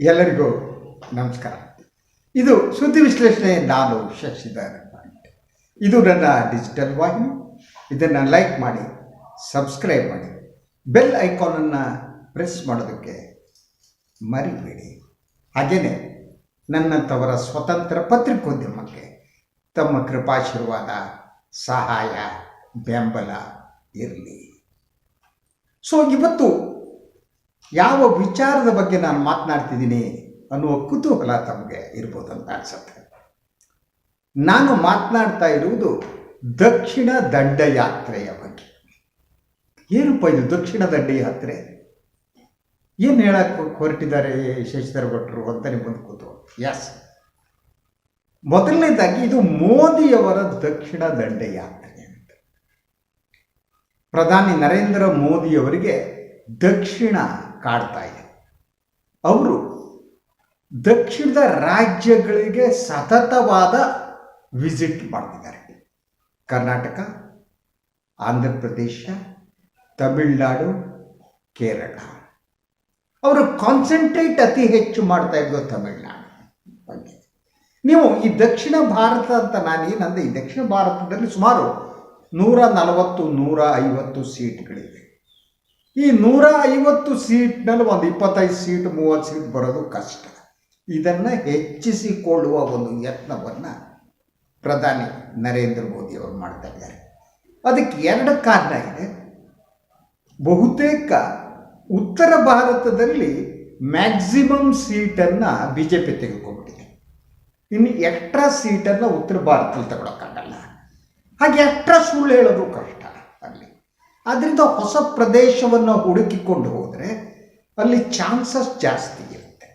ಎಲ್ಲರಿಗೂ ನಮಸ್ಕಾರ. ಇದು ಸುದ್ದಿ ವಿಶ್ಲೇಷಣೆ ನಾನು ಶಶಿಧರ್ ಇದು ನನ್ನ ಡಿಜಿಟಲ್ ವಾಹಿನಿ. ಇದನ್ನು ಲೈಕ್ ಮಾಡಿ ಸಬ್ಸ್ಕ್ರೈಬ್ ಮಾಡಿ ಬೆಲ್ ಐಕಾನನ್ನು ಪ್ರೆಸ್ ಮಾಡೋದಕ್ಕೆ ಮರಿಬೇಡಿ. ಹಾಗೆಯೇ ನನ್ನಂಥವರ ಸ್ವತಂತ್ರ ಪತ್ರಿಕೋದ್ಯಮಕ್ಕೆ ತಮ್ಮ ಕೃಪಾಶೀರ್ವಾದ, ಸಹಾಯ, ಬೆಂಬಲ ಇರಲಿ. ಸೊ ಇವತ್ತು ಯಾವ ವಿಚಾರದ ಬಗ್ಗೆ ನಾನು ಮಾತನಾಡ್ತಿದ್ದೀನಿ ಅನ್ನುವ ಕುತೂಹಲ ತಮಗೆ ಇರ್ಬೋದು ಅಂತ ಅನ್ಸುತ್ತೆ. ನಾನು ಮಾತನಾಡ್ತಾ ಇರುವುದು ದಕ್ಷಿಣ ದಂಡಯಾತ್ರೆಯ ಬಗ್ಗೆ. ಏನಪ್ಪ ಇದು ದಕ್ಷಿಣ ದಂಡಯಾತ್ರೆ? ಏನು ಹೇಳಕ್ಕೆ ಹೊರಟಿದ್ದಾರೆ ಶಶಿಧರ್ ಭಟ್ರು ಅಂತ ನಿಮ್ಮೊಂದು ಕೂತು ಎಸ್ ಮೊದಲನೇದಾಗಿ ಇದು ಮೋದಿಯವರ ದಕ್ಷಿಣ ದಂಡಯಾತ್ರೆ ಅಂತ. ಪ್ರಧಾನಿ ನರೇಂದ್ರ ಮೋದಿಯವರಿಗೆ ದಕ್ಷಿಣ ಕಾಡ್ತಾ ಇದೆ. ಅವರು ದಕ್ಷಿಣದ ರಾಜ್ಯಗಳಿಗೆ ಸತತವಾದ ವಿಸಿಟ್ ಮಾಡ್ತಿದ್ದಾರೆ. ಕರ್ನಾಟಕ, ಆಂಧ್ರ ಪ್ರದೇಶ, ತಮಿಳುನಾಡು, ಕೇರಳ. ಅವರು ಕಾನ್ಸಂಟ್ರೇಟ್ ಅತಿ ಹೆಚ್ಚು ಮಾಡ್ತಾ ಇದ್ದು ತಮಿಳುನಾಡು ಬಗ್ಗೆ. ನೀವು ಈ ದಕ್ಷಿಣ ಭಾರತ ಅಂತ ನಾನು ಏನಂದ್ರೆ ಈ ದಕ್ಷಿಣ ಭಾರತದಲ್ಲಿ ಸುಮಾರು ನೂರ ನಲವತ್ತು, ನೂರ ಐವತ್ತು ಸೀಟ್ಗಳಿವೆ ಈ ನೂರ ಐವತ್ತು ಸೀಟ್ನಲ್ಲಿ ಒಂದು ಇಪ್ಪತ್ತೈದು ಸೀಟ್, ಮೂವತ್ತು ಸೀಟ್ ಬರೋದು ಕಷ್ಟ. ಇದನ್ನು ಹೆಚ್ಚಿಸಿಕೊಳ್ಳುವ ಒಂದು ಯತ್ನವನ್ನು ಪ್ರಧಾನಿ ನರೇಂದ್ರ ಮೋದಿ ಅವರು ಮಾಡ್ತಾ ಇದ್ದಾರೆ. ಅದಕ್ಕೆ ಎರಡು ಕಾರಣ ಇದೆ. ಬಹುತೇಕ ಉತ್ತರ ಭಾರತದಲ್ಲಿ ಮ್ಯಾಕ್ಸಿಮಮ್ ಸೀಟನ್ನು ಬಿ ಜೆ ಪಿ ತೆಗೆದುಕೊಂಡ್ಬಿಟ್ಟಿದೆ. ಇನ್ನು ಎಕ್ಸ್ಟ್ರಾ ಸೀಟನ್ನು ಉತ್ತರ ಭಾರತದಲ್ಲಿ ತಗೊಳಕ್ಕಾಗಲ್ಲ. ಹಾಗೆ ಎಕ್ಸ್ಟ್ರಾ ಸುಳ್ಳು ಹೇಳೋದು ಕಷ್ಟ. ಆದ್ದರಿಂದ ಹೊಸ ಪ್ರದೇಶವನ್ನು ಹುಡುಕಿಕೊಂಡು ಹೋದರೆ ಅಲ್ಲಿ ಚಾನ್ಸಸ್ ಜಾಸ್ತಿ ಇರುತ್ತೆ.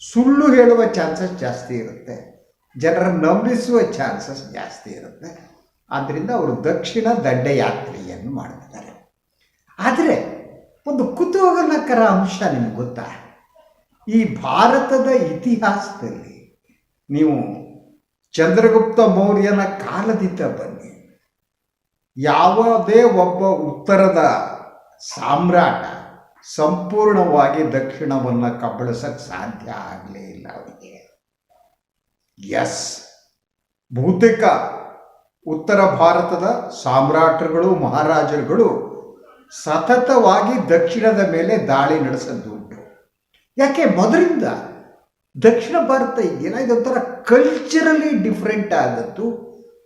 ಸುಳ್ಳು ಹೇಳುವ ಚಾನ್ಸಸ್ ಜಾಸ್ತಿ ಇರುತ್ತೆ. ಜನರ ನಂಬಿಸುವ ಚಾನ್ಸಸ್ ಜಾಸ್ತಿ ಇರುತ್ತೆ. ಆದ್ದರಿಂದ ಅವರು ದಕ್ಷಿಣ ದಂಡಯಾತ್ರೆಯನ್ನು ಮಾಡ್ತಿದ್ದಾರೆ ಆದರೆ ಒಂದು ಕುತೂಹಲಕರ ಅಂಶ ನಿಮ್ಗೆ ಗೊತ್ತಾ? ಈ ಭಾರತದ ಇತಿಹಾಸದಲ್ಲಿ ನೀವು ಚಂದ್ರಗುಪ್ತ ಮೌರ್ಯನ ಕಾಲದಿಂದ ಬನ್ನಿ. ಯಾವುದೇ ಒಬ್ಬ ಉತ್ತರದ ಸಾಮ್ರಾಟ ಸಂಪೂರ್ಣವಾಗಿ ದಕ್ಷಿಣವನ್ನು ಕಬಳಿಸಕ್ಕೆ ಸಾಧ್ಯ ಆಗಲೇ ಇಲ್ಲ ಅವರಿಗೆ. ಎಸ್ ಬಹುತೇಕ ಉತ್ತರ ಭಾರತದ ಸಾಮ್ರಾಟರುಗಳು, ಮಹಾರಾಜರುಗಳು ಸತತವಾಗಿ ದಕ್ಷಿಣದ ಮೇಲೆ ದಾಳಿ ನಡೆಸದ್ದುಂಟು. ಯಾಕೆ? ಮೊದಲಿಂದ ದಕ್ಷಿಣ ಭಾರತ ಇದೆಯಲ್ಲ? ಒಂಥರ ಕಲ್ಚರಲಿ ಡಿಫ್ರೆಂಟ್ ಆದದ್ದು.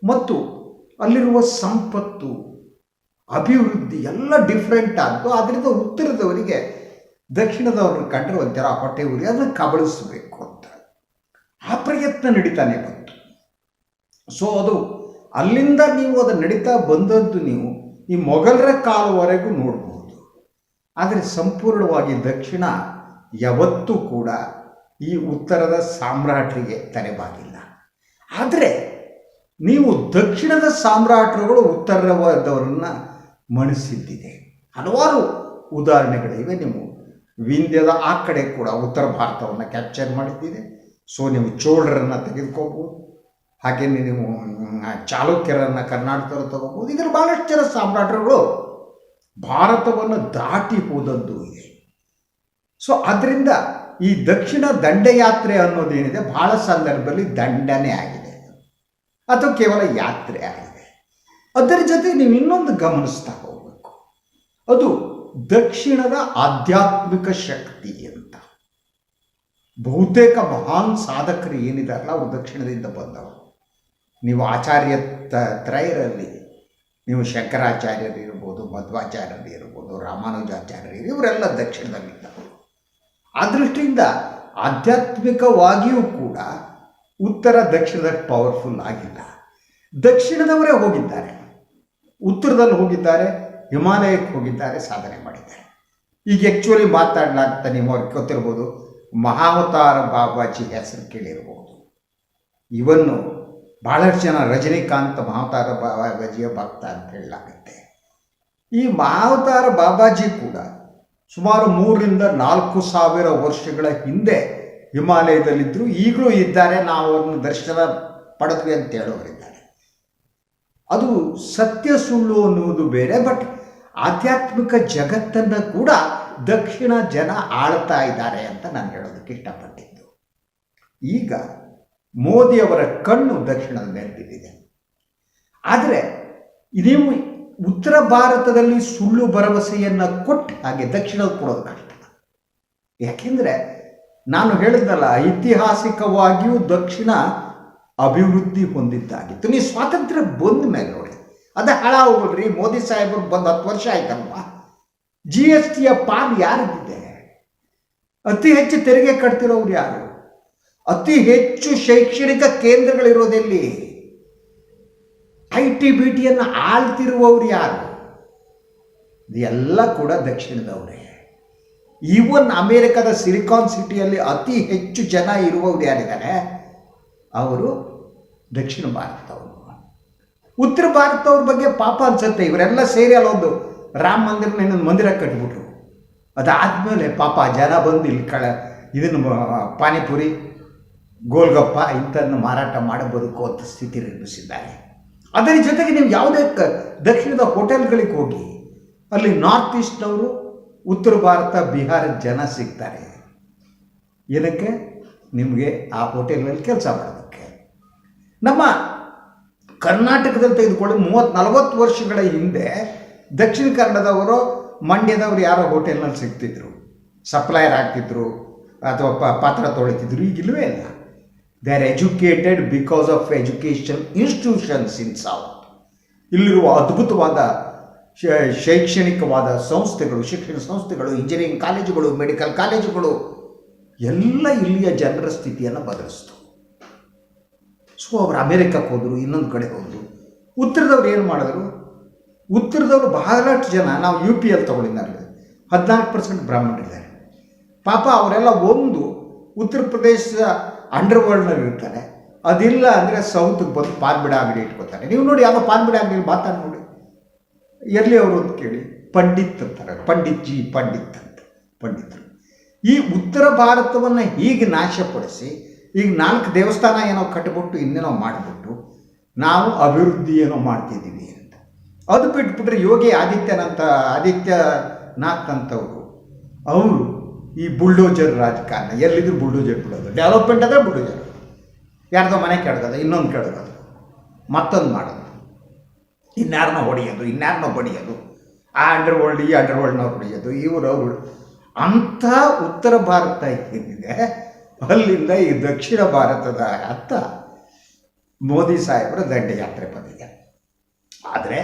ಮತ್ತು ಅಲ್ಲಿರುವ ಸಂಪತ್ತು, ಅಭಿವೃದ್ಧಿ ಎಲ್ಲ ಡಿಫ್ರೆಂಟ್ ಆದ್ದು ಅದರಿಂದ ಉತ್ತರದವರಿಗೆ ದಕ್ಷಿಣದವ್ರನ್ನ ಕಂಡ್ರೆ ಒಂಥರ ಹೊಟ್ಟೆ ಉರಿ, ಅದನ್ನು ಕಬಳಿಸಬೇಕು ಅಂತ. ಆ ಪ್ರಯತ್ನ ನಡೀತಾನೆ ಬಂತು. ಸೊ ಅದು ಅಲ್ಲಿಂದ ನೀವು ಅದು ನಡೀತಾ ಬಂದದ್ದು ನೀವು ಈ ಮೊಘಲರ ಕಾಲವರೆಗೂ ನೋಡ್ಬೋದು. ಆದರೆ ಸಂಪೂರ್ಣವಾಗಿ ದಕ್ಷಿಣ ಯಾವತ್ತೂ ಕೂಡ ಈ ಉತ್ತರದ ಸಾಮ್ರಾಟರಿಗೆ ತಲೆಬಾಗಿಲ್ಲ ಆದರೆ ನೀವು ದಕ್ಷಿಣದ ಸಾಮ್ರಾಟರುಗಳು ಉತ್ತರವಾದವರನ್ನು ಮಣಿಸಿದ್ದಿದೆ. ಹಲವಾರು ಉದಾಹರಣೆಗಳಿವೆ. ನೀವು ವಿಂಧ್ಯದ ಆ ಕಡೆ ಕೂಡ ಉತ್ತರ ಭಾರತವನ್ನು ಕ್ಯಾಪ್ಚರ್ ಮಾಡಿದ್ದಿದೆ. ಸೊ ನೀವು ಚೋಳರನ್ನು ತೆಗೆದುಕೋಬೋದು ಹಾಗೆ ನೀವು ಚಾಲುಕ್ಯರನ್ನು ಕರ್ನಾಟಕದಲ್ಲಿ ತಗೋಬೋದು ಇದರ ಭಾಳಷ್ಟು ಜನ ಸಾಮ್ರಾಟರುಗಳು ಭಾರತವನ್ನು ದಾಟಿ ಹೋದದ್ದು ಇದೆ. ಸೊ ಅದರಿಂದ ಈ ದಕ್ಷಿಣ ದಂಡಯಾತ್ರೆ ಅನ್ನೋದೇನಿದೆ, ಬಹಳ ಸಂದರ್ಭದಲ್ಲಿ ದಂಡನೆ ಆಗಿದೆ. ಅದು ಕೇವಲ ಯಾತ್ರೆ ಆಗಿದೆ. ಅದರ ಜೊತೆ ನೀವು ಇನ್ನೊಂದು ಗಮನಿಸ್ತಾ ಹೋಗಬೇಕು. ಅದು ದಕ್ಷಿಣದ ಆಧ್ಯಾತ್ಮಿಕ ಶಕ್ತಿ ಅಂತ. ಬಹುತೇಕ ಮಹಾನ್ ಸಾಧಕರು ಏನಿದಾರಲ್ಲ, ಅವರು ದಕ್ಷಿಣದಿಂದ ಬಂದವರು. ನೀವು ಆಚಾರ್ಯ ತ್ರಯರಲ್ಲಿ, ನೀವು ಶಂಕರಾಚಾರ್ಯರು ಇರ್ಬೋದು, ಮಧ್ವಾಚಾರ್ಯರು ಇರ್ಬೋದು, ರಾಮಾನುಜಾಚಾರ್ಯರು ಇವರೆಲ್ಲ ದಕ್ಷಿಣದಲ್ಲಿದ್ದವರು ಆ ದೃಷ್ಟಿಯಿಂದ ಆಧ್ಯಾತ್ಮಿಕವಾಗಿಯೂ ಕೂಡ ಉತ್ತರ ದಕ್ಷಿಣದಷ್ಟು ಪವರ್ಫುಲ್ ಆಗಿಲ್ಲ. ದಕ್ಷಿಣದವರೇ ಹೋಗಿದ್ದಾರೆ. ಉತ್ತರದಲ್ಲಿ ಹೋಗಿದ್ದಾರೆ, ಹಿಮಾಲಯಕ್ಕೆ ಹೋಗಿದ್ದಾರೆ, ಸಾಧನೆ ಮಾಡಿದ್ದಾರೆ. ಈಗ ಆ್ಯಕ್ಚುಲಿ ಮಾತಾಡಲಾಗ್ತಾ ನೀವು ಅವ್ರಿಗೆ ಗೊತ್ತಿರ್ಬೋದು, ಮಹಾವತಾರ ಬಾಬಾಜಿ ಹೆಸರು ಕೇಳಿರ್ಬೋದು. ಇವನ್ನು ಭಾಳಷ್ಟು ಜನ ರಜನಿಕಾಂತ್ ಮಹಾವತಾರ ಬಾಬಾಜಿಯ ಭಕ್ತ ಅಂತ ಹೇಳಲಾಗುತ್ತೆ. ಈ ಮಹಾವತಾರ ಬಾಬಾಜಿ ಕೂಡ ಸುಮಾರು ಮೂರರಿಂದ ನಾಲ್ಕು ಸಾವಿರ ವರ್ಷಗಳ ಹಿಂದೆ ಹಿಮಾಲಯದಲ್ಲಿದ್ದರು ಈಗಲೂ ಇದ್ದಾರೆ, ನಾವು ಅವ್ರನ್ನ ದರ್ಶನ ಪಡೆದ್ವಿ ಅಂತ ಹೇಳೋರಿದ್ದಾರೆ ಅದು ಸತ್ಯ ಸುಳ್ಳು ಅನ್ನುವುದು ಬೇರೆ ಬಟ್ ಆಧ್ಯಾತ್ಮಿಕ ಜಗತ್ತನ್ನು ಕೂಡ ದಕ್ಷಿಣ ಜನ ಆಳ್ತಾ ಇದ್ದಾರೆ ಅಂತ ನಾನು ಹೇಳೋದಕ್ಕೆ ಇಷ್ಟಪಟ್ಟಿದ್ದು. ಈಗ ಮೋದಿಯವರ ಕಣ್ಣು ದಕ್ಷಿಣದ ಮೇಲೆ ಬಿದ್ದಿದೆ. ಆದರೆ ನೀವು ಉತ್ತರ ಭಾರತದಲ್ಲಿ ಸುಳ್ಳು ಭರವಸೆಯನ್ನು ಕೊಟ್ಟು ಹಾಗೆ ದಕ್ಷಿಣದ ಕೊಡೋದು ಕಷ್ಟ. ಯಾಕೆಂದರೆ ನಾನು ಹೇಳಿದ್ನಲ್ಲ, ಐತಿಹಾಸಿಕವಾಗಿಯೂ ದಕ್ಷಿಣ ಅಭಿವೃದ್ಧಿ ಹೊಂದಿದ್ದಾಗಿತ್ತು. ನೀವು ಸ್ವಾತಂತ್ರ್ಯ ಬಂದ ಮೇಲೆ ನೋಡಿ, ಅದೇ ಹಾಳಾಗೋಗ್ರಿ ಮೋದಿ ಸಾಹೇಬರು ಬಂದು ಹತ್ತು ವರ್ಷ ಆಯ್ತಲ್ವಾ? ಜಿ ಎಸ್ ಟಿಯ ಪಾಲ್ ಯಾರಿಗಿದೆ? ಅತಿ ಹೆಚ್ಚು ತೆರಿಗೆ ಕಟ್ತಿರೋರು ಯಾರು? ಅತಿ ಹೆಚ್ಚು ಶೈಕ್ಷಣಿಕ ಕೇಂದ್ರಗಳಿರೋದೆಲ್ಲಿ ಐ ಟಿ ಬಿ ಟಿಯನ್ನು ಆಳ್ತಿರುವವರು ಯಾರು? ಇದೆಲ್ಲ ಕೂಡ ದಕ್ಷಿಣದವರೇ. ಈವನ್ ಅಮೇರಿಕದ ಸಿಲಿಕಾನ್ ಸಿಟಿಯಲ್ಲಿ ಅತಿ ಹೆಚ್ಚು ಜನ ಇರುವವರು ಯಾರಿದ್ದಾರೆ ಅವರು ದಕ್ಷಿಣ ಭಾರತದವರು. ಉತ್ತರ ಭಾರತದವ್ರ ಬಗ್ಗೆ ಪಾಪ ಅನ್ಸುತ್ತೆ. ಇವರೆಲ್ಲ ಸೇರಿ ಅಲ್ಲೊಂದು ರಾಮ ಮಂದಿರನ ಇನ್ನೊಂದು ಮಂದಿರ ಕಟ್ಬಿಟ್ರು. ಅದಾದಮೇಲೆ ಪಾಪ ಜನ ಬಂದು ಇಲ್ಲಿ ಕಳ ಇದನ್ನು ಪಾನಿಪುರಿ, ಗೋಲ್ಗಪ್ಪ ಇಂಥದನ್ನು ಮಾರಾಟ ಮಾಡಿ ಬದುಕುವಂಥ ಸ್ಥಿತಿ ನಿರ್ಮಿಸಿದ್ದಾರೆ. ಅದರ ಜೊತೆಗೆ ನೀವು ಯಾವುದೇ ದಕ್ಷಿಣದ ಹೋಟೆಲ್ಗಳಿಗೆ ಹೋಗಿ, ಅಲ್ಲಿ ನಾರ್ತ್ ಈಸ್ಟ್ನವರು ಉತ್ತರ ಭಾರತ, ಬಿಹಾರ ಜನ ಸಿಗ್ತಾರೆ. ಏನಕ್ಕೆ? ನಿಮಗೆ ಆ ಹೋಟೆಲ್ನಲ್ಲಿ ಕೆಲಸ ಮಾಡೋದಕ್ಕೆ. ನಮ್ಮ ಕರ್ನಾಟಕದಲ್ಲಿ ತೆಗೆದುಕೊಳ್ಳಿ ಮೂವತ್ತು ನಲವತ್ತು ವರ್ಷಗಳ ಹಿಂದೆ ದಕ್ಷಿಣ ಕನ್ನಡದವರು, ಮಂಡ್ಯದವರು ಯಾರೋ ಹೋಟೆಲ್ನಲ್ಲಿ ಸಿಗ್ತಿದ್ರು. ಸಪ್ಲೈಯರ್ ಆಗ್ತಿದ್ರು, ಅಥವಾ ಪ, ಪಾತ್ರ ತೊಳಿತಿದ್ರು ಈಗ ಇಲ್ಲವೇ ಇಲ್ಲ. They are educated because of education institutions in south ಇಲ್ಲಿರುವ ಅದ್ಭುತವಾದ ಶೈಕ್ಷಣಿಕವಾದ ಸಂಸ್ಥೆಗಳು, ಶಿಕ್ಷಣ ಸಂಸ್ಥೆಗಳು ಇಂಜಿನಿಯರಿಂಗ್ ಕಾಲೇಜುಗಳು ಮೆಡಿಕಲ್ ಕಾಲೇಜುಗಳು, ಎಲ್ಲ ಇಲ್ಲಿಯ ಜನರ ಸ್ಥಿತಿಯನ್ನು ಬದಲಿಸ್ತು. ಸೊ ಅವರು ಅಮೇರಿಕಕ್ಕೆ ಹೋದರು, ಇನ್ನೊಂದು ಕಡೆ ಹೋದರು. ಉತ್ತರದವ್ರು ಏನು ಮಾಡಿದ್ರು? ಉತ್ತರದವರು ಬಹಳಷ್ಟು ಜನ, ನಾವು ಯು ಪಿ ಎಲ್ ತೊಗೊಂಡಿದ್ದಾರೆ ಹದಿನಾಲ್ಕು ಪರ್ಸೆಂಟ್ ಬ್ರಾಹ್ಮಣರಿದ್ದಾರೆ ಪಾಪ ಅವರೆಲ್ಲ ಒಂದು ಉತ್ತರ ಪ್ರದೇಶದ ಅಂಡರ್ ವರ್ಲ್ಡ್ನಲ್ಲಿ ಇರ್ತಾರೆ ಅದಿಲ್ಲ ಅಂದರೆ ಸೌತ್ಗೆ ಬಂದು ಪಾನ್ಬಿಡ ಅಂಗಡಿ ಇಟ್ಕೋತಾರೆ ನೀವು ನೋಡಿ ಯಾವ ಪಾನ್ಬಿಡ ಅಂಗಡಿ ಮಾತಾಡಿ ನೋಡಿ. ಎಲ್ಲಿ ಅವರು ಅಂತ ಕೇಳಿ ಪಂಡಿತ್ ಅಂತಾರೆ. ಪಂಡಿತ್ ಜಿ ಪಂಡಿತ್ ಅಂತ. ಪಂಡಿತರು. ಈ ಉತ್ತರ ಭಾರತವನ್ನು ಹೀಗೆ ನಾಶಪಡಿಸಿ ಈಗ ನಾಲ್ಕು ದೇವಸ್ಥಾನ ಏನೋ ಕಟ್ಟಿಬಿಟ್ಟು ಇನ್ನೇನೋ ಮಾಡಿಬಿಟ್ಟು ನಾವು ಅಭಿವೃದ್ಧಿ ಏನೋ ಮಾಡ್ತಿದ್ದೀವಿ ಅಂತ. ಅದು ಬಿಟ್ಬಿಟ್ರೆ ಯೋಗಿ ಆದಿತ್ಯನಂತ, ಆದಿತ್ಯನಾಥ್ ಅಂತವರು. ಅವರು ಈ ಬುಲ್ಡೋಜರ್ ರಾಜಕಾರಣ. ಎಲ್ಲಿದ್ರು ಬುಲ್ಡೋಜರ್ ಬಿಡೋದು. ಡೆವಲಪ್ಮೆಂಟ್ ಅಂದರೆ ಬುಲ್ಡೋಜರ್. ಯಾರ್ದೋ ಮನೆ ಕೆಡ್ಗೋದು ಇನ್ನೊಂದು ಕೆಡ್ಗೋದು ಮತ್ತೊಂದು ಮಾಡೋದು. ಇನ್ಯಾರನ್ನ ಹೊಡೆಯೋದು ಇನ್ಯಾರನ್ನ ಬಡಿಯೋದು, ಆ ಅಂಡರ್ ವರ್ಲ್ಡ್ ಈ ಅಂಡರ್ ವರ್ಲ್ಡ್ನವ್ರು ಹೊಡೆಯೋದು ಇವರು ಅವರು ಅಂಥ ಉತ್ತರ ಭಾರತ ಏನಿದೆ, ಅಲ್ಲಿಂದ ಈ ದಕ್ಷಿಣ ಭಾರತದ ಅತ್ತ ಮೋದಿ ಸಾಹೇಬರ ದಂಡಯಾತ್ರೆ ಬಂದಿದೆ ಆದರೆ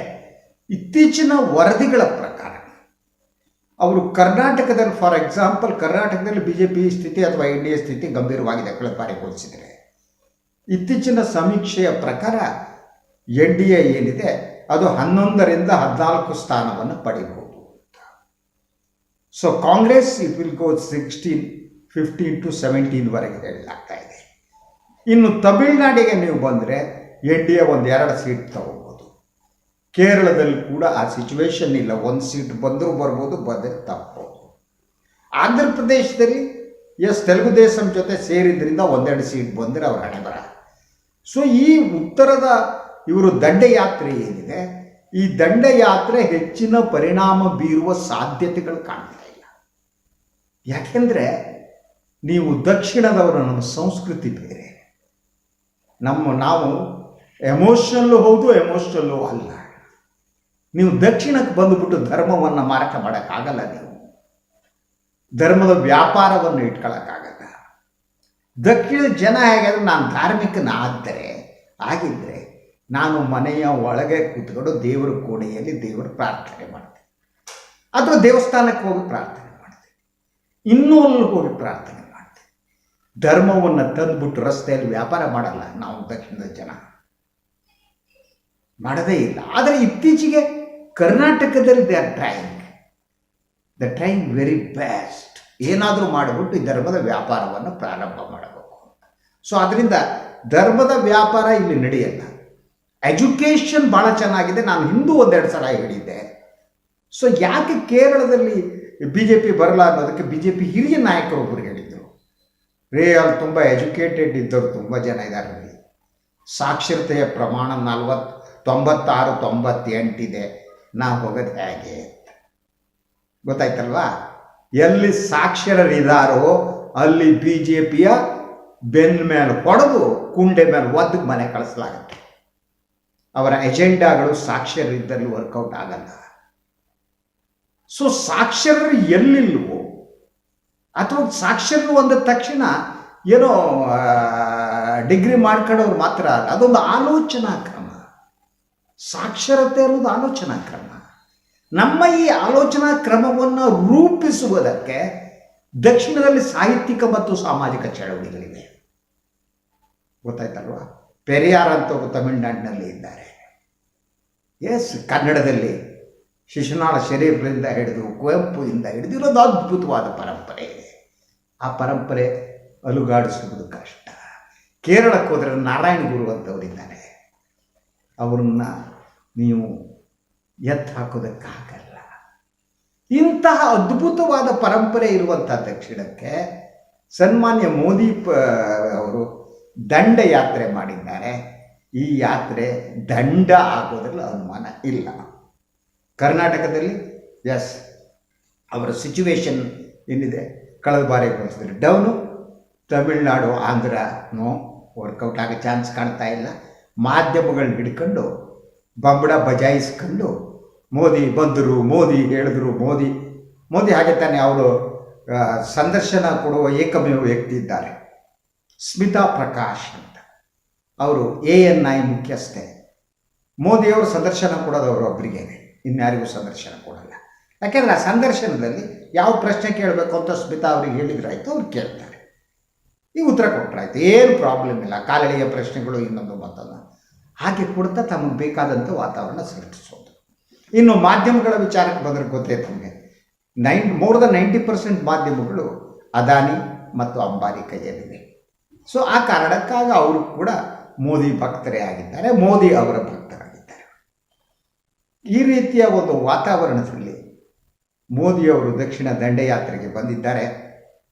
ಇತ್ತೀಚಿನ ವರದಿಗಳ ಪ್ರಕಾರ ಅವರು ಕರ್ನಾಟಕದಲ್ಲಿ ಫಾರ್ ಎಕ್ಸಾಂಪಲ್ ಕರ್ನಾಟಕದಲ್ಲಿ ಬಿ ಜೆ ಪಿ ಸ್ಥಿತಿ ಅಥವಾ ಎನ್ ಡಿ ಎ ಸ್ಥಿತಿ ಗಂಭೀರವಾಗಿದೆ, ಕಳೆದ ಬಾರಿ ಹೋಲಿಸಿದರೆ. ಇತ್ತೀಚಿನ ಸಮೀಕ್ಷೆಯ ಪ್ರಕಾರ ಎನ್ ಡಿ ಎ ಏನಿದೆ ಅದು ಹನ್ನೊಂದರಿಂದ ಹದಿನಾಲ್ಕು ಸ್ಥಾನವನ್ನು ಪಡಿಬಹುದು so Congress it will go sixteen fifteen to ಸೆವೆಂಟೀನ್ವರೆಗೆ ಹೇಳಲಾಗ್ತಾ ಇದೆ ಇನ್ನು ತಮಿಳುನಾಡಿಗೆ ನೀವು ಬಂದರೆ ಎನ್ ಡಿ ಎ ಒಂದು ಎರಡು ಸೀಟ್ ತಗೋಬೋದು ಕೇರಳದಲ್ಲಿ ಕೂಡ ಆ ಸಿಚುವೇಶನ್ ಇಲ್ಲ. ಒಂದು ಸೀಟ್ ಬಂದರೂ ಬರ್ಬೋದು, ಬಂದರೆ ತಪ್ಪಬಹುದು ಆಂಧ್ರ ಪ್ರದೇಶದಲ್ಲಿ ಎಸ್ ತೆಲುಗು ದೇಶಂ ಜೊತೆ ಸೇರಿದ್ರಿಂದ ಒಂದೆರಡು ಸೀಟ್ ಬಂದರೆ ಅವ್ರ ಹಣೆ ಬರ ಸೊ ಈ ಉತ್ತರದ ಇವರು ದಂಡಯಾತ್ರೆ ಏನಿದೆ, ಈ ದಂಡಯಾತ್ರೆ ಹೆಚ್ಚಿನ ಪರಿಣಾಮ ಬೀರುವ ಸಾಧ್ಯತೆಗಳು ಕಾಣ್ತಾ ಇಲ್ಲ. ಯಾಕೆಂದರೆ ನೀವು ದಕ್ಷಿಣದವರ ನಮ್ಮ ಸಂಸ್ಕೃತಿ ಬೇರೆ. ನಮ್ಮ ನಾವು ಎಮೋಷನಲ್ಲು ಹೌದು, ಎಮೋಷನಲ್ಲು ಅಲ್ಲ. ನೀವು ದಕ್ಷಿಣಕ್ಕೆ ಬಂದುಬಿಟ್ಟು ಧರ್ಮವನ್ನು ಮಾರಾಟ ಮಾಡೋಕ್ಕಾಗಲ್ಲ ನೀವು. ಧರ್ಮದ ವ್ಯಾಪಾರವನ್ನು ಇಟ್ಕೊಳ್ಳೋಕ್ಕಾಗಲ್ಲ ದಕ್ಷಿಣದ ಜನ ಹೇಗಾದ್ರೆ, ನಾನು ಧಾರ್ಮಿಕನಾದರೆ ಆಗಿದ್ದರೆ ನಾನು ಮನೆಯ ಒಳಗೆ ಕೂತ್ಕೊಂಡು ದೇವರ ಕೋಣೆಯಲ್ಲಿ ದೇವರ ಪ್ರಾರ್ಥನೆ ಮಾಡ್ತೀನಿ. ಅಥವಾ ದೇವಸ್ಥಾನಕ್ಕೆ ಹೋಗಿ ಪ್ರಾರ್ಥನೆ ಮಾಡ್ತೀನಿ. ಇನ್ನೂ ಹೋಗಿ ಪ್ರಾರ್ಥನೆ ಮಾಡ್ತೀನಿ. ಧರ್ಮವನ್ನು ತಂದುಬಿಟ್ಟು ರಸ್ತೆಯಲ್ಲಿ ವ್ಯಾಪಾರ ಮಾಡಲ್ಲ ನಾವು ದಕ್ಷಿಣದ ಜನ. ಮಾಡದೇ ಇಲ್ಲ. ಆದರೆ ಇತ್ತೀಚೆಗೆ ಕರ್ನಾಟಕದಲ್ಲಿ they are trying the trying very best ಏನಾದರೂ ಮಾಡಿಬಿಟ್ಟು ಈ ಧರ್ಮದ ವ್ಯಾಪಾರವನ್ನು ಪ್ರಾರಂಭ ಮಾಡಬೇಕು ಸೊ ಅದರಿಂದ ಧರ್ಮದ ವ್ಯಾಪಾರ ಇಲ್ಲಿ ನಡೆಯಲ್ಲ. ಎಜುಕೇಷನ್ ಭಾಳ ಚೆನ್ನಾಗಿದೆ. ನಾನು ಹಿಂದೂ ಒಂದೆರಡು ಸಲ ಹೇಳಿದ್ದೆ. ಸೊ ಯಾಕೆ ಕೇರಳದಲ್ಲಿ ಬಿ ಜೆ ಪಿ ಬರಲ್ಲ ಅನ್ನೋದಕ್ಕೆ ಬಿ ಜೆ ಪಿ ಹಿರಿಯ ನಾಯಕರೊಬ್ಬರು ಹೇಳಿದರು. ರೇ, ಅಲ್ಲಿ ತುಂಬ ಎಜುಕೇಟೆಡ್ ಇದ್ದವರು ತುಂಬ ಜನ ಇದ್ದಾರೆ ರೀ ಸಾಕ್ಷರತೆಯ ಪ್ರಮಾಣ ನಲ್ವತ್ತು ತೊಂಬತ್ತಾರು, ತೊಂಬತ್ತೆಂಟಿದೆ. ನಾವು ಹೋಗೋದು ಹೇಗೆ ಗೊತ್ತಾಯ್ತಲ್ವಾ? ಎಲ್ಲಿ ಸಾಕ್ಷರರಿದ್ದಾರೋ ಅಲ್ಲಿ ಬಿ ಜೆ ಪಿಯ ಬೆನ್ನ ಮೇಲೆ ಹೊಡೆದು, ಕುಂಡೆ ಮೇಲೆ ಒದ್ದು ಮನೆ ಕಳಿಸಲಾಗತ್ತೆ. ಅವರ ಎಜೆಂಡಾಗಳು ಸಾಕ್ಷರರಿದ್ದಲ್ಲಿ ವರ್ಕೌಟ್ ಆಗಲ್ಲ. ಸೊ ಸಾಕ್ಷರರು ಎಲ್ಲಿಲ್ವೋ, ಅಥವಾ ಸಾಕ್ಷರರು ಅಂದ ತಕ್ಷಣ ಏನೋ ಡಿಗ್ರಿ ಮಾಡ್ಕೊಳ್ಳೋರು ಮಾತ್ರ ಅಲ್ಲ, ಅದೊಂದು ಆಲೋಚನಾ ಕ್ರಮ. ಸಾಕ್ಷರತೆ ಅನ್ನೋದು ಆಲೋಚನಾ ಕ್ರಮ. ನಮ್ಮ ಈ ಆಲೋಚನಾ ಕ್ರಮವನ್ನು ರೂಪಿಸುವುದಕ್ಕೆ ದಕ್ಷಿಣದಲ್ಲಿ ಸಾಹಿತ್ಯಿಕ ಮತ್ತು ಸಾಮಾಜಿಕ ಚಳವಳಿಗಳಿವೆ. ಗೊತ್ತಾಯ್ತಲ್ವಾ? ಪೆರಿಯಾರ್ ಅಂತ ತಮಿಳುನಾಡಿನಲ್ಲಿ ಇದ್ದಾರೆ. ಎಸ್, ಕನ್ನಡದಲ್ಲಿ ಶಿಶುನಾಳ ಶರೀಫರಿಂದ ಹಿಡಿದು ಕುವೆಂಪುಯಿಂದ ಹಿಡಿದು ಇರೋದು ಅದ್ಭುತವಾದ ಪರಂಪರೆ. ಇದೆ ಆ ಪರಂಪರೆ ಅಲುಗಾಡಿಸುವುದು ಕಷ್ಟ. ಕೇರಳಕ್ಕೆ ಹೋದರೆ ನಾರಾಯಣ ಗುರು ಅಂತವರಿದ್ದಾರೆ ಅವರನ್ನು ನೀವು ಎತ್ತು ಹಾಕೋದಕ್ಕಾಗಲ್ಲ ಇಂತಹ ಅದ್ಭುತವಾದ ಪರಂಪರೆ ಇರುವಂಥ ದಕ್ಷಿಣಕ್ಕೆ ಸನ್ಮಾನ್ಯ ಮೋದಿ ಅವರು ದಂಡಯಾತ್ರೆ ಮಾಡಿದ್ದಾರೆ. ಈ ಯಾತ್ರೆ ದಂಡ ಆಗೋದ್ರಲ್ಲಿ ಅನುಮಾನ ಇಲ್ಲ. ಕರ್ನಾಟಕದಲ್ಲಿ ಎಸ್ ಅವರ ಸಿಚುವೇಶನ್ ಏನಿದೆ? ಕಳೆದ ಬಾರಿ ಹೋಲಿಸಿದ್ರೆ down, Tamil Nadu, Andhra, no workout ಆಗೋ ಚಾನ್ಸ್ ಕಾಣ್ತಾ ಇಲ್ಲ. ಮಾಧ್ಯಮಗಳನ್ನ ಹಿಡ್ಕೊಂಡು, ಬಂಬಡ ಬಜಾಯಿಸ್ಕೊಂಡು, ಮೋದಿ ಬಂದರು, ಮೋದಿ ಹೇಳಿದ್ರು, ಮೋದಿ ಮೋದಿ ಹಾಗೆ ತಾನೆ ಅವರು ಸಂದರ್ಶನ ಕೊಡುವ ಏಕಮೇವ ವ್ಯಕ್ತಿ ಇದ್ದಾರೆ. ಸ್ಮಿತಾ ಪ್ರಕಾಶ್ ಅಂತ. ಅವರು ಎ ಎನ್ ಐ ಮುಖ್ಯಸ್ಥೆ. ಮೋದಿಯವರು ಸಂದರ್ಶನ ಕೊಡೋದು ಒಬ್ಬರಿಗೆ ಇನ್ಯಾರಿಗೂ ಸಂದರ್ಶನ ಕೊಡಲ್ಲ. ಯಾಕೆಂದರೆ ಆ ಸಂದರ್ಶನದಲ್ಲಿ ಯಾವ ಪ್ರಶ್ನೆ ಕೇಳಬೇಕು ಅಂತ ಸ್ಮಿತಾ ಅವ್ರಿಗೆ ಹೇಳಿದ್ರಾಯ್ತು, ಅವ್ರು ಕೇಳ್ತಾರೆ. ಈ ಉತ್ತರ ಕೊಟ್ಟರಾಯ್ತು ಏನು ಪ್ರಾಬ್ಲಮ್ ಇಲ್ಲ. ಕಾಲೆಳೆಯ ಪ್ರಶ್ನೆಗಳು ಇನ್ನೊಂದು ಮತ್ತೊಂದು ಹಾಗೆ ಕೊಡ್ತಾ ತಮಗೆ ಬೇಕಾದಂಥ ವಾತಾವರಣ ಸೃಷ್ಟಿಸೋದು. ಇನ್ನು ಮಾಧ್ಯಮಗಳ ವಿಚಾರಕ್ಕೆ ಬಂದರೆ ಗೊತ್ತೇ ತಮಗೆ. Nine more the ninety percent ಮಾಧ್ಯಮಗಳು ಅದಾನಿ ಮತ್ತು ಅಂಬಾನಿ ಕೈಯಲ್ಲಿವೆ. ಸೊ ಆ ಕಾರಣಕ್ಕಾಗಿ ಅವರು ಕೂಡ ಮೋದಿ ಭಕ್ತರೇ ಆಗಿದ್ದಾರೆ. ಮೋದಿ ಅವರ ಭಕ್ತರಾಗಿದ್ದಾರೆ. ಈ ರೀತಿಯ ಒಂದು ವಾತಾವರಣದಲ್ಲಿ ಮೋದಿಯವರು ದಕ್ಷಿಣ ದಂಡಯಾತ್ರೆಗೆ ಬಂದಿದ್ದಾರೆ.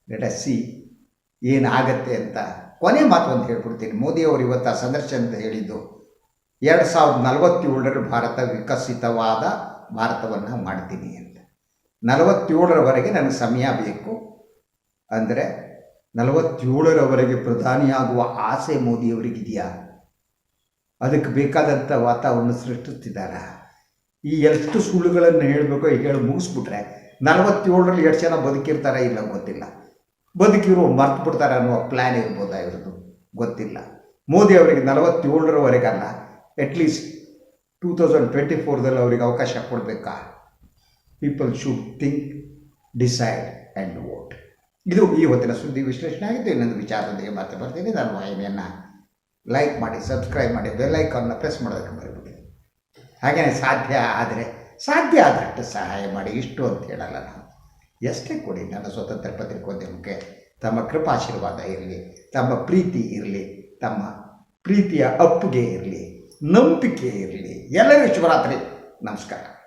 ಲೆಟ್ ಸಿ ಏನಾಗತ್ತೆ ಅಂತ ಕೊನೆ ಮಾತು ಅಂತ ಹೇಳ್ಬಿಡ್ತೀನಿ ಮೋದಿಯವರು ಇವತ್ತು ಆ ಸಂದರ್ಶನದ ಹೇಳಿದ್ದು ಎರಡು ಸಾವಿರದ ನಲವತ್ತೇಳರಲ್ಲಿ ಭಾರತ ವಿಕಸಿತವಾದ ಭಾರತವನ್ನು ಮಾಡ್ತೀನಿ ಅಂತ. ನಲವತ್ತೇಳರವರೆಗೆ ನನಗೆ ಸಮಯ ಬೇಕು. ಅಂದರೆ ನಲವತ್ತೇಳರವರೆಗೆ ಪ್ರಧಾನಿಯಾಗುವ ಆಸೆ ಮೋದಿಯವರಿಗಿದೆಯಾ? ಅದಕ್ಕೆ ಬೇಕಾದಂಥ ವಾತಾವರಣ ಸೃಷ್ಟಿಸ್ತಿದ್ದಾರ. ಈ ಎಷ್ಟು ಸುಳ್ಳುಗಳನ್ನು ಹೇಳಬೇಕು ಹೇಳಿ ಮುಗಿಸ್ಬಿಟ್ರೆ ನಲವತ್ತೇಳರಲ್ಲಿ ಎಷ್ಟು ಜನ ಬದುಕಿರ್ತಾರ ಇಲ್ಲ ಗೊತ್ತಿಲ್ಲ. ಬದುಕಿರೋ ಮರ್ತು ಬಿಡ್ತಾರೆ ಅನ್ನುವ ಪ್ಲ್ಯಾನ್ ಇರ್ಬೋದಾ ಇವ್ರದ್ದು? ಗೊತ್ತಿಲ್ಲ. ಮೋದಿ ಅವರಿಗೆ ನಲವತ್ತೇಳರವರೆಗಲ್ಲ at least two thousand twenty ಫೋರ್ದಲ್ಲಿ ಅವರಿಗೆ ಅವಕಾಶ ಕೊಡಬೇಕಾ? People should think decide and vote ಇದು ಈ ಹೊತ್ತಿನ ಸುದ್ದಿ ವಿಶ್ಲೇಷಣೆ ಆಗಿದ್ದು ಇನ್ನೊಂದು ವಿಚಾರದೊಂದಿಗೆ ಮತ್ತೆ ಬರ್ತೀನಿ. ನಾನು ವಾಹಿನಿಯನ್ನು ಲೈಕ್ ಮಾಡಿ ಸಬ್ಸ್ಕ್ರೈಬ್ ಮಾಡಿ ಬೆಲ್ ಐಕಾನ್ನ ಪ್ರೆಸ್ ಮಾಡೋದಕ್ಕೆ ಮರಿಬಿಡಿ. ಹಾಗೆಯೇ ಸಾಧ್ಯ ಆದರೆ, ಸಾಧ್ಯ ಆದಷ್ಟು ಸಹಾಯ ಮಾಡಿ. ಇಷ್ಟು ಅಂತ ಹೇಳಲ್ಲ ನಾನು. ಎಷ್ಟೇ ಕೊಡಿ, ನನ್ನ ಸ್ವತಂತ್ರ ಪತ್ರಿಕೋದ್ಯಮಕ್ಕೆ ತಮ್ಮ ಕೃಪಾಶೀರ್ವಾದ ಇರಲಿ, ತಮ್ಮ ಪ್ರೀತಿ ಇರಲಿ, ತಮ್ಮ ಪ್ರೀತಿಯ ಅಪ್ಪುಗೆ ಇರಲಿ, ನಂಬಿಕೆ ಇರಲಿ. ಎಲ್ಲರಿಗೂ ಶಿವರಾತ್ರಿ ನಮಸ್ಕಾರ.